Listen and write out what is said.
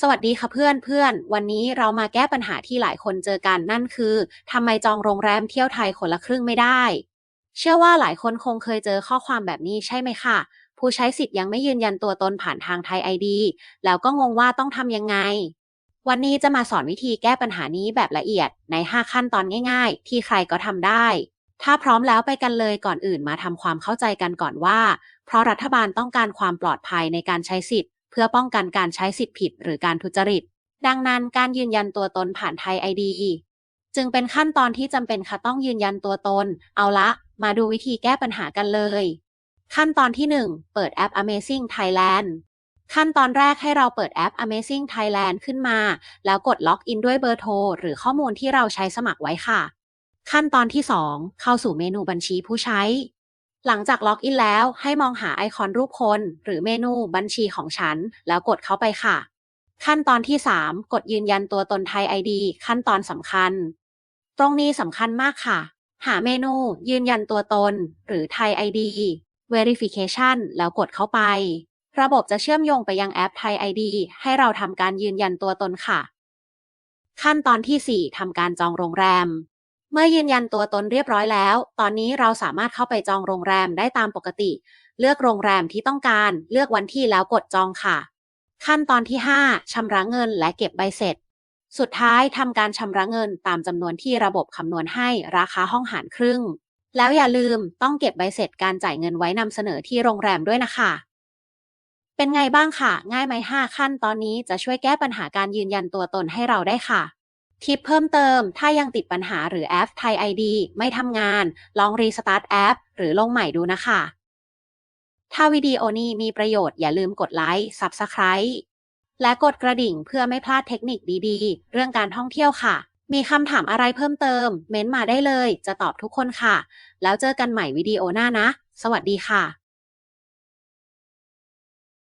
สวัสดีค่ะเพื่อนเพื่อนวันนี้เรามาแก้ปัญหาที่หลายคนเจอกันนั่นคือทำไมจองโรงแรมเที่ยวไทยคนละครึ่งไม่ได้ เชื่อว่าหลายคนคงเคยเจอข้อความแบบนี้ใช่ไหมคะผู้ใช้สิทธิ์ยังไม่ยืนยันตัวตนผ่านทางไทยไอดีแล้วก็งงว่าต้องทำยังไง วันนี้จะมาสอนวิธีแก้ปัญหานี้แบบละเอียดใน 5 ขั้นตอนง่าย ๆ ที่ใครก็ทำได้ ถ้าพร้อมแล้วไปกันเลยก่อนอื่นมาทำความเข้าใจกันก่อนว่า เพราะรัฐบาลต้องการความปลอดภัยในการใช้สิทธิ์ พื่อป้องกันการใช้สิทธิผิดหรือการทุจริต ดังนั้นการยืนยันตัวตนผ่านไทยไอดีจึงเป็นขั้นตอนที่จำเป็นค่ะต้องยืนยันตัวตน เอาละ มาดูวิธีแก้ปัญหากันเลย ขั้นตอนที่ 1 เปิดแอป Amazing Thailand ขั้นตอนแรกให้เราเปิดแอป Amazing Thailand ขึ้นมา แล้วกดล็อกอินด้วยเบอร์โทร หรือข้อมูลที่เราใช้สมัครไว้ค่ะ ขั้นตอนที่ 2 เข้าสู่เมนูบัญชีผู้ใช้ หลังจากล็อกอินแล้วให้มองหาไอคอนรูปคน หรือเมนูบัญชีของฉัน แล้วกดเข้าไปค่ะ ขั้นตอนที่ 3 กดยืนยันตัวตนไทย ID ขั้นตอนสำคัญ ตรงนี้สำคัญมากค่ะ หาเมนู ยืนยันตัวตน หรือไทย ID Verification แล้วกดเข้าไป ระบบจะเชื่อมโยงไปยังแอปไทย ID ให้เราทำการยืนยันตัวตนค่ะ ขั้นตอนที่ 4ทำการจองโรงแรม เมื่อยืนยันตัวตนเรียบร้อยแล้ว ตอนนี้เราสามารถเข้าไปจองโรงแรมได้ตามปกติ เลือกโรงแรมที่ต้องการ เลือกวันที่แล้วกดจองค่ะ ขั้นตอนที่ 5ชำระเงินและเก็บใบเสร็จ สุดท้ายทำการชำระเงินตามจำนวนที่ระบบคำนวณให้ราคาห้องหารครึ่ง แล้วอย่าลืมต้องเก็บใบเสร็จการจ่ายเงินไว้นำเสนอที่โรงแรมด้วยนะคะ เป็นไงบ้างค่ะ ง่ายไหม5ขั้นตอนนี้จะช่วยแก้ปัญหาการยืนยันตัวตนให้เราได้ค่ะ ทิปเพิ่มเติม ถ้ายังติดปัญหาหรือแอปไทย ID ไม่ทำงาน ลองรีสตาร์ทแอปหรือลงใหม่ดูนะคะ ถ้าวิดีโอนี้มีประโยชน์อย่าลืมกดไลค์ Subscribe และกดกระดิ่งเพื่อไม่พลาดเทคนิคดีๆ เรื่องการท่องเที่ยวค่ะ มีคำถามอะไรเพิ่มเติม เม้นมาได้เลย จะตอบทุกคนค่ะ แล้วเจอกันใหม่วิดีโอหน้านะ สวัสดีค่ะ